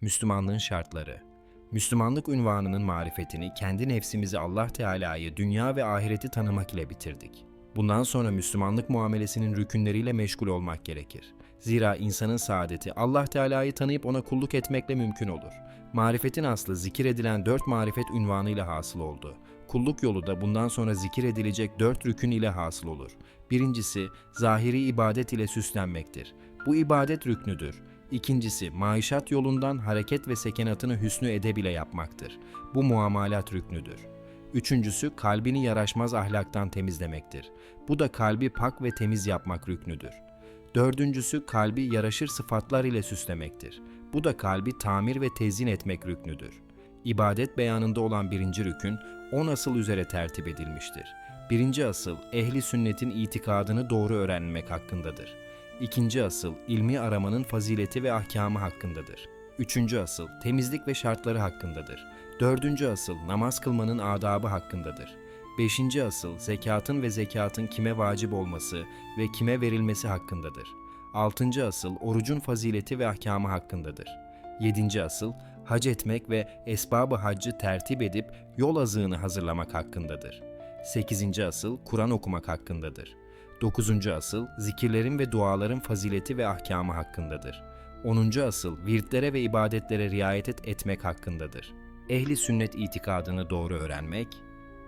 Müslümanlığın şartları Müslümanlık unvanının marifetini kendi nefsimizi Allah Teala'yı dünya ve ahireti tanımak ile bitirdik. Bundan sonra Müslümanlık muamelesinin rükünleriyle meşgul olmak gerekir. Zira insanın saadeti Allah Teala'yı tanıyıp ona kulluk etmekle mümkün olur. Marifetin aslı zikir edilen dört marifet unvanıyla hasıl oldu. Kulluk yolu da bundan sonra zikir edilecek dört rükün ile hasıl olur. Birincisi, zahiri ibadet ile süslenmektir. Bu ibadet rüknüdür. İkincisi, maişat yolundan hareket ve sekenatını hüsnü edeb ile yapmaktır. Bu muamalat rüknüdür. Üçüncüsü, kalbini yaraşmaz ahlaktan temizlemektir. Bu da kalbi pak ve temiz yapmak rüknüdür. Dördüncüsü, kalbi yaraşır sıfatlar ile süslemektir. Bu da kalbi tamir ve tezyin etmek rüknüdür. İbadet beyanında olan birinci rükün, on asıl üzere tertip edilmiştir. Birinci asıl, ehli sünnetin itikadını doğru öğrenmek hakkındadır. İkinci asıl, ilmi aramanın fazileti ve ahkamı hakkındadır. Üçüncü asıl, temizlik ve şartları hakkındadır. Dördüncü asıl, namaz kılmanın adabı hakkındadır. Beşinci asıl, zekatın ve zekatın kime vacip olması ve kime verilmesi hakkındadır. Altıncı asıl, orucun fazileti ve ahkamı hakkındadır. Yedinci asıl, hac etmek ve esbabı haccı tertip edip yol azığını hazırlamak hakkındadır. Sekizinci asıl, Kur'an okumak hakkındadır. Dokuzuncu asıl, zikirlerin ve duaların fazileti ve ahkamı hakkındadır. Onuncu asıl, virtlere ve ibadetlere riayet et- etmek hakkındadır. Ehli sünnet itikadını doğru öğrenmek,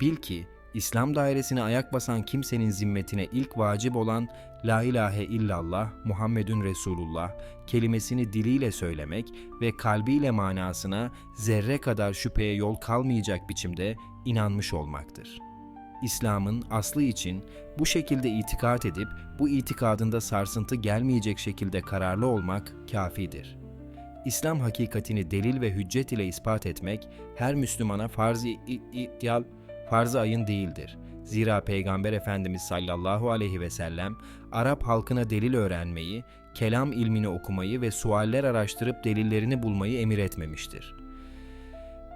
bil ki İslam dairesine ayak basan kimsenin zimmetine ilk vacip olan La ilahe illallah Muhammedun Resulullah kelimesini diliyle söylemek ve kalbiyle manasına zerre kadar şüpheye yol kalmayacak biçimde inanmış olmaktır. İslam'ın aslı için bu şekilde itikat edip bu itikadında sarsıntı gelmeyecek şekilde kararlı olmak kafidir. İslam hakikatini delil ve hüccet ile ispat etmek her Müslümana farz-ı ihtiyal, farz-ı ayın değildir. Zira Peygamber Efendimiz sallallahu aleyhi ve sellem Arap halkına delil öğrenmeyi, kelam ilmini okumayı ve sualler araştırıp delillerini bulmayı emir etmemiştir.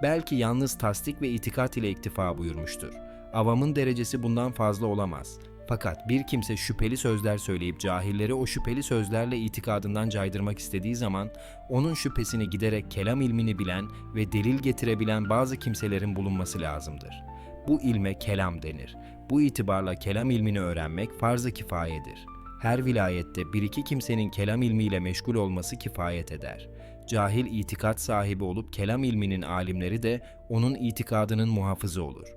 Belki yalnız tasdik ve itikat ile iktifa buyurmuştur. Avamın derecesi bundan fazla olamaz. Fakat bir kimse şüpheli sözler söyleyip cahilleri o şüpheli sözlerle itikadından caydırmak istediği zaman onun şüphesini giderek kelam ilmini bilen ve delil getirebilen bazı kimselerin bulunması lazımdır. Bu ilme kelam denir. Bu itibarla kelam ilmini öğrenmek farz-ı kifayedir. Her vilayette bir iki kimsenin kelam ilmiyle meşgul olması kifayet eder. Cahil itikat sahibi olup kelam ilminin alimleri de onun itikadının muhafızı olur.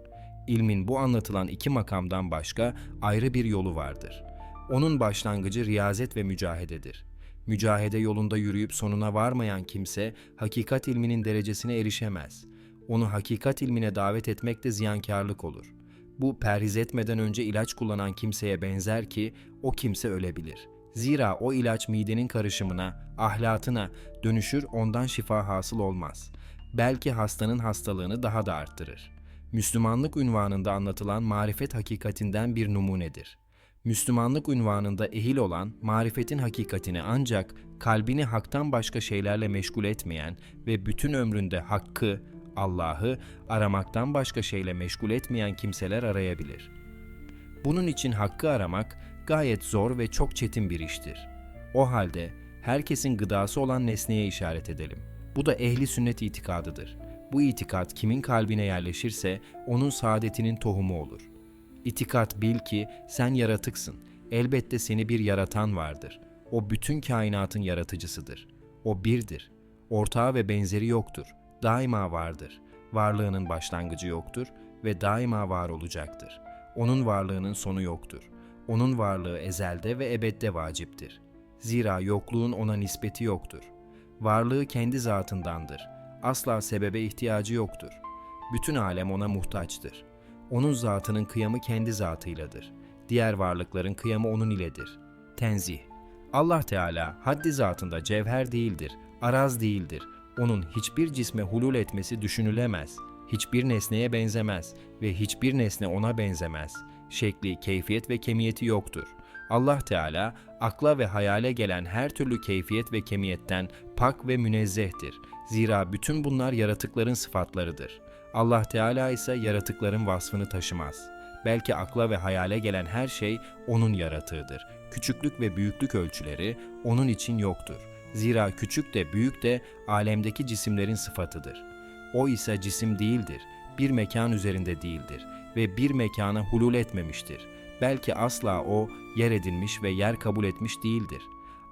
İlmin bu anlatılan iki makamdan başka ayrı bir yolu vardır. Onun başlangıcı riyazet ve mücahededir. Mücahede yolunda yürüyüp sonuna varmayan kimse hakikat ilminin derecesine erişemez. Onu hakikat ilmine davet etmek de ziyankarlık olur. Bu perhiz etmeden önce ilaç kullanan kimseye benzer ki o kimse ölebilir. Zira o ilaç midenin karışımına, ahlatına dönüşür ondan şifa hasıl olmaz. Belki hastanın hastalığını daha da arttırır. Müslümanlık unvanında anlatılan marifet hakikatinden bir numunedir. Müslümanlık unvanında ehil olan marifetin hakikatini ancak kalbini haktan başka şeylerle meşgul etmeyen ve bütün ömründe hakkı, Allah'ı aramaktan başka şeyle meşgul etmeyen kimseler arayabilir. Bunun için hakkı aramak gayet zor ve çok çetin bir iştir. O halde herkesin gıdası olan nesneye işaret edelim. Bu da ehli sünnet itikadıdır. Bu itikat kimin kalbine yerleşirse onun saadetinin tohumu olur. İtikat bil ki sen yaratıksın. Elbette seni bir yaratan vardır. O bütün kainatın yaratıcısıdır. O birdir. Ortağı ve benzeri yoktur. Daima vardır. Varlığının başlangıcı yoktur ve daima var olacaktır. Onun varlığının sonu yoktur. Onun varlığı ezelde ve ebedde vaciptir. Zira yokluğun ona nispeti yoktur. Varlığı kendi zatındandır. Asla sebebe ihtiyacı yoktur. Bütün alem ona muhtaçtır. Onun zatının kıyamı kendi zatıyladır. Diğer varlıkların kıyamı onun iledir. Tenzih Allah Teala haddi zatında cevher değildir, araz değildir. Onun hiçbir cisme hulul etmesi düşünülemez. Hiçbir nesneye benzemez ve hiçbir nesne ona benzemez. Şekli, keyfiyet ve kemiyeti yoktur. Allah Teala akla ve hayale gelen her türlü keyfiyet ve kemiyetten pak ve münezzehtir. Zira bütün bunlar yaratıkların sıfatlarıdır. Allah Teala ise yaratıkların vasfını taşımaz. Belki akla ve hayale gelen her şey onun yaratığıdır. Küçüklük ve büyüklük ölçüleri onun için yoktur. Zira küçük de büyük de alemdeki cisimlerin sıfatıdır. O ise cisim değildir, bir mekan üzerinde değildir ve bir mekana hulul etmemiştir. Belki asla o yer edinmiş ve yer kabul etmiş değildir.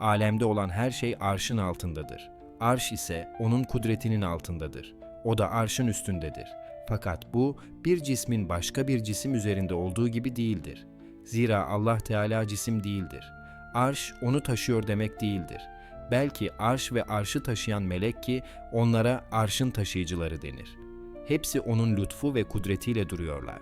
Alemde olan her şey arşın altındadır. Arş ise onun kudretinin altındadır. O da arşın üstündedir. Fakat bu bir cismin başka bir cisim üzerinde olduğu gibi değildir. Zira Allah Teala cisim değildir. Arş onu taşıyor demek değildir. Belki arş ve arşı taşıyan melek ki onlara arşın taşıyıcıları denir. Hepsi onun lütfu ve kudretiyle duruyorlar.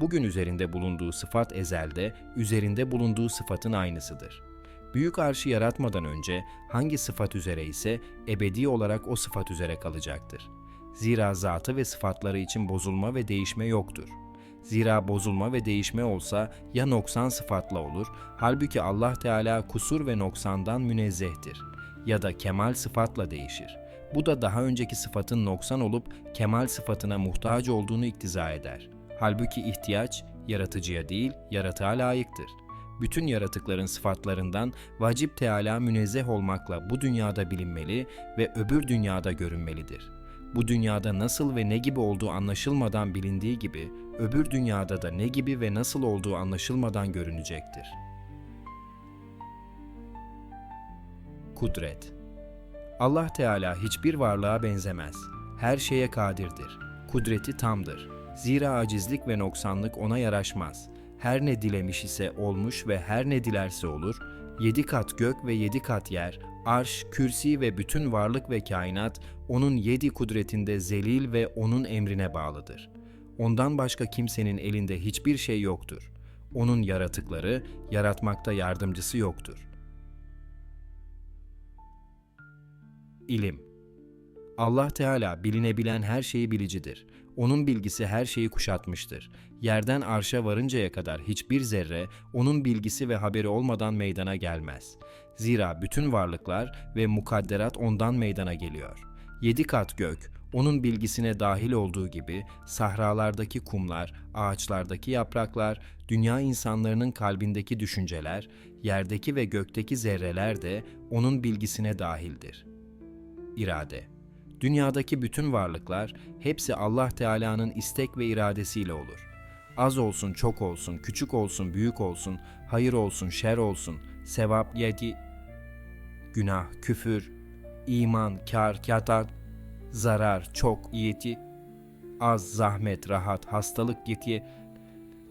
Bugün üzerinde bulunduğu sıfat ezelde, üzerinde bulunduğu sıfatın aynısıdır. Büyük arşı yaratmadan önce hangi sıfat üzere ise ebedi olarak o sıfat üzere kalacaktır. Zira zatı ve sıfatları için bozulma ve değişme yoktur. Zira bozulma ve değişme olsa ya noksan sıfatla olur, halbuki Allah Teala kusur ve noksandan münezzehtir. Ya da kemal sıfatla değişir. Bu da daha önceki sıfatın noksan olup kemal sıfatına muhtaç olduğunu iktiza eder. Halbuki ihtiyaç yaratıcıya değil, yaratığa layıktır. Bütün yaratıkların sıfatlarından vacip Teala münezzeh olmakla bu dünyada bilinmeli ve öbür dünyada görünmelidir. Bu dünyada nasıl ve ne gibi olduğu anlaşılmadan bilindiği gibi, öbür dünyada da ne gibi ve nasıl olduğu anlaşılmadan görünecektir. Kudret Allah Teala hiçbir varlığa benzemez. Her şeye kadirdir. Kudreti tamdır. Zira acizlik ve noksanlık ona yaraşmaz. Her ne dilemiş ise olmuş ve her ne dilerse olur. Yedi kat gök ve yedi kat yer, arş, kürsi ve bütün varlık ve kainat onun yedi kudretinde zelil ve onun emrine bağlıdır. Ondan başka kimsenin elinde hiçbir şey yoktur. Onun yaratıkları, yaratmakta yardımcısı yoktur. İlim Allah Teala bilinebilen her şeyi bilicidir. Onun bilgisi her şeyi kuşatmıştır. Yerden arşa varıncaya kadar hiçbir zerre onun bilgisi ve haberi olmadan meydana gelmez. Zira bütün varlıklar ve mukadderat ondan meydana geliyor. Yedi kat gök, onun bilgisine dahil olduğu gibi sahralardaki kumlar, ağaçlardaki yapraklar, dünya insanlarının kalbindeki düşünceler, yerdeki ve gökteki zerreler de onun bilgisine dahildir. İrade Dünyadaki bütün varlıklar hepsi Allah Teala'nın istek ve iradesiyle olur. Az olsun, çok olsun, küçük olsun, büyük olsun, hayır olsun, şer olsun, sevap, yedi, günah, küfür, iman, kar, katat, zarar, çok, yeti, az, zahmet, rahat, hastalık, yeti,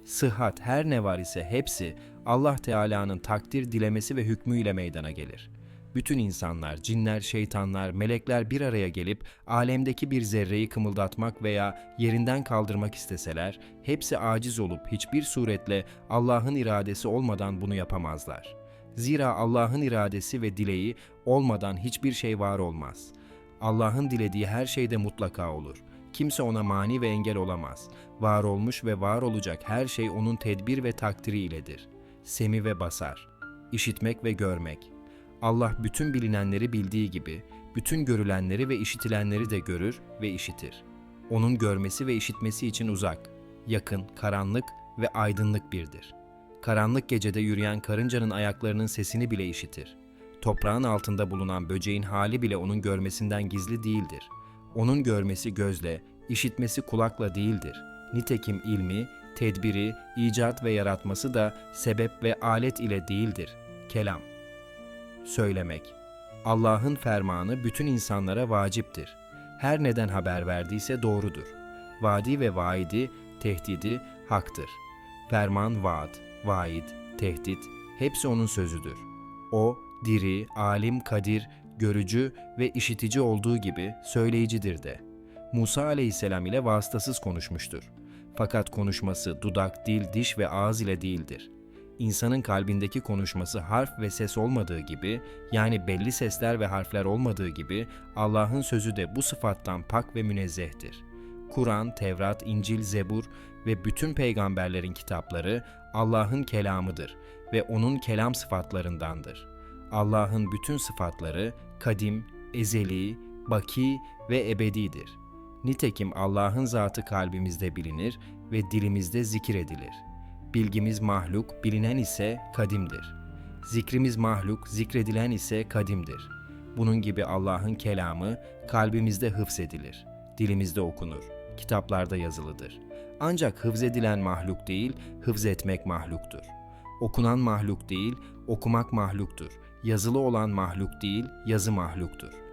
sıhhat her ne var ise hepsi Allah Teala'nın takdir dilemesi ve hükmüyle meydana gelir.'' Bütün insanlar, cinler, şeytanlar, melekler bir araya gelip alemdeki bir zerreyi kımıldatmak veya yerinden kaldırmak isteseler, hepsi aciz olup hiçbir suretle Allah'ın iradesi olmadan bunu yapamazlar. Zira Allah'ın iradesi ve dileği olmadan hiçbir şey var olmaz. Allah'ın dilediği her şeyde mutlaka olur. Kimse ona mani ve engel olamaz. Var olmuş ve var olacak her şey onun tedbir ve takdiri iledir. Semi ve basar, işitmek ve görmek, Allah bütün bilinenleri bildiği gibi, bütün görülenleri ve işitilenleri de görür ve işitir. Onun görmesi ve işitmesi için uzak, yakın, karanlık ve aydınlık birdir. Karanlık gecede yürüyen karıncanın ayaklarının sesini bile işitir. Toprağın altında bulunan böceğin hali bile onun görmesinden gizli değildir. Onun görmesi gözle, işitmesi kulakla değildir. Nitekim ilmi, tedbiri, icat ve yaratması da sebep ve alet ile değildir. Kelam söylemek. Allah'ın fermanı bütün insanlara vaciptir. Her neden haber verdiyse doğrudur. Vadi ve vaidi, tehdidi haktır. Ferman vaat, vaid, tehdit hepsi onun sözüdür. O diri, alim, kadir, görücü ve işitici olduğu gibi söyleyicidir de. Musa aleyhisselam ile vasıtasız konuşmuştur. Fakat konuşması dudak, dil, diş ve ağız ile değildir.'' İnsanın kalbindeki konuşması harf ve ses olmadığı gibi, yani belli sesler ve harfler olmadığı gibi Allah'ın sözü de bu sıfattan pak ve münezzehtir. Kur'an, Tevrat, İncil, Zebur ve bütün peygamberlerin kitapları Allah'ın kelamıdır ve onun kelam sıfatlarındandır. Allah'ın bütün sıfatları kadim, ezeli, baki ve ebedidir. Nitekim Allah'ın zatı kalbimizde bilinir ve dilimizde zikir edilir.'' Bilgimiz mahluk, bilinen ise kadimdir. Zikrimiz mahluk, zikredilen ise kadimdir. Bunun gibi Allah'ın kelamı kalbimizde hıfzedilir, dilimizde okunur, kitaplarda yazılıdır. Ancak hıfzedilen mahluk değil, hıfzetmek mahluktur. Okunan mahluk değil, okumak mahluktur. Yazılı olan mahluk değil, yazı mahluktur.